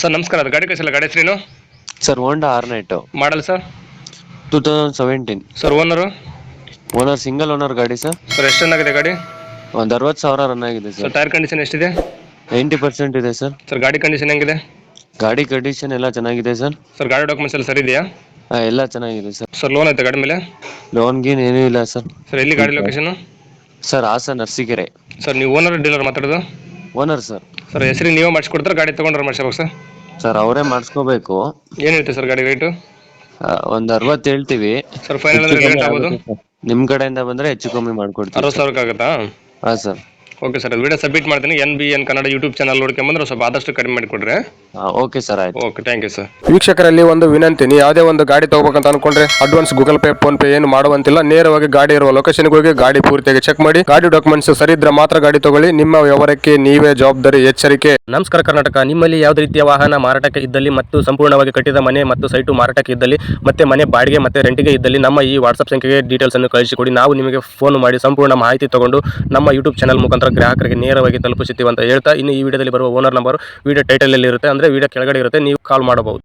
Sir ನಮಸ್ಕಾರ. ಅದು ಗಾಡಿ ಕಳಿಸಿಲ್ಲ. ಗಾಡಿ ಹೆಸರೇನು? Sir Honda hornet. Model sir? Two thousand seventeen sir owner owner single owner ಗಾಡಿ ಸರ್. ಸರ್ ಎಷ್ಟು ರನ್ ಆಗಿದೆ ಗಾಡಿ? ಒಂದು ಅರವತ್ತು ಸಾವಿರ ರನ್ ಆಗಿದೆ ಸರ್. ಸರ್ ಟೈರ್ ಕಂಡೀಷನ್ ಎಷ್ಟಿದೆ? ನೈಂಟಿ ಪರ್ಸೆಂಟ್ ಇದೆ ಸರ್. ಸರ್ ಗಾಡಿ ಕಂಡೀಷನ್ ಹೆಂಗಿದೆ? ಗಾಡಿ ಕಂಡೀಷನ್ ಎಲ್ಲ ಚೆನ್ನಾಗಿದೆ ಸರ್. ಸರ್ ಗಾಡಿ ಡಾಕ್ಯುಮೆಂಟ್ಸ್ ಎಲ್ಲ ಸರಿ ಇದೆಯಾ? ಹಾಂ ಎಲ್ಲ ಚೆನ್ನಾಗಿದೆ ಸರ್. ಸರ್ ಲೋನ್ ಐತೆ ಗಾಡಿ ಮೇಲೆ? ಲೋನ್ ಗೀನ್ ಏನೂ ಇಲ್ಲ ಸರ್. ಸರ್ ಎಲ್ಲಿ ಗಾಡಿ location sir Hassan Narsikere sir ನೀವು ಓನರ್ ಡೀಲರ್ ಮಾತಾಡೋದು? ಓನರ್ ಸರ್ ಸರ್ ಹೆಸರು ನೀವೇ ಮಾಡಿಸ್ಕೊಡ್ತಾರೆ? ಗಾಡಿ ತೊಗೊಂಡ್ರೆ ಮಾಡಿಸ್ಬೇಕು ಸರ್ ಸರ್ ಅವರೇ ಮಾಡಿಸ್ಕೋಬೇಕು. ಏನು ಹೇಳ್ತೀವಿ ಸರ್ ಗಾಡಿ ರೇಟು ಒಂದು ಅರವತ್ತು ಹೇಳ್ತೀವಿ. ಸರ್ ಫೈನಲ್ ಅಂದ್ರೆ ರೇಟ್ ನಿಮ್ಮ ಕಡೆಯಿಂದ ಬಂದರೆ ಹೆಚ್ಚು ಕಮ್ಮಿ ಮಾಡ್ಕೊಡ್ತೀವಿ ಅರವತ್ತು ಸಾವಿರಕ್ಕೆ ಆಗುತ್ತಾ? ಹಾಂ sir okay sir video submit ಮಾಡ್ತೀನಿ. N B N Kannada YouTube channel ನೋಡ್ಕೊಂಬಂದ್ರೆ ಸ್ವಲ್ಪ ಆದಷ್ಟು ಕಡಿಮೆ ಮಾಡಿಕೊಡ್ರಿ ಹಾಂ ಓಕೆ ಸರ್ ಆಯ್ತು. ಓಕೆ ಥ್ಯಾಂಕ್ ಯು ಸರ್ ವೀಕ್ಷಕರಲ್ಲಿ ಒಂದು ವಿನಂತಿ. ನೀವು ಯಾವುದೇ ಒಂದು ಗಾಡಿ ತಗೋಬೇಕಂತ ಅನ್ಕೊಂಡ್ರೆ advance Google Pay PhonePe ಏನು ಮಾಡುವಂತಿಲ್ಲ. ನೇರವಾಗಿ ಗಾಡಿ ಇರುವ ಲೊಕೇಶನ್ಗೆ ಹೋಗಿ ಗಾಡಿ ಪೂರ್ತಿಯಾಗಿ ಚೆಕ್ ಮಾಡಿ. ಗಾಡಿ ಡಾಕ್ಯುಮೆಂಟ್ಸ್ ಸರಿ ಇದ್ರೆ ಮಾತ್ರ ಗಾಡಿ ತಗೊಳ್ಳಿ. ನಿಮ್ಮ ವ್ಯವಹಾರಕ್ಕೆ ನೀವೇ ಜವಾಬ್ದಾರಿ ಎಚ್ಚರಿಕೆ. ನಮಸ್ಕಾರ ಕರ್ನಾಟಕ. ನಿಮ್ಮಲ್ಲಿ ಯಾವುದೇ ರೀತಿಯ ವಾಹನ ಮಾರಾಟಕ್ಕೆ ಇದ್ದಲ್ಲಿ ಮತ್ತು ಸಂಪೂರ್ಣವಾಗಿ ಕಟ್ಟಿದ ಮನೆ ಮತ್ತು ಸೈಟು ಮಾರಾಟಕ್ಕೆ ಇದ್ದಲ್ಲಿ ಮತ್ತೆ ಮನೆ ಬಾಡಿಗೆ ಮತ್ತೆ ರೆಂಟಿಗೆ ಇದ್ದಲ್ಲಿ ನಮ್ಮ ಈ ವಾಟ್ಸ್ಆಪ್ ಸಂಖ್ಯೆಗೆ ಡೀಟೇಲ್ಸ್ ಅನ್ನು ಕಳಿಸಿಕೊಡಿ. ನಾವು ನಿಮಗೆ ಫೋನ್ ಮಾಡಿ ಸಂಪೂರ್ಣ ಮಾಹಿತಿ ತಗೊಂಡು ನಮ್ಮ ಯೂಟ್ಯೂಬ್ ಚಾನಲ್ ಮುಖಾಂತರ ಗ್ರಾಹಕರಿಗೆ ನೇರವಾಗಿ ತಲುಪಿಸುತ್ತೀವಿ ಅಂತ ಹೇಳ್ತಾ ಇನ್ನು ಈ ವಿಡಿಯೋದಲ್ಲಿ ಬರುವ ಓನರ್ ನಂಬರ್ ವಿಡಿಯೋ ಟೈಟಲ್ ಅಲ್ಲಿ ಇರುತ್ತೆ ಅಂದ್ರೆ ವಿಡಿಯೋ ಕೆಳಗಡೆ ಇರುತ್ತೆ. ನೀವು ಕಾಲ್ ಮಾಡಬಹುದು.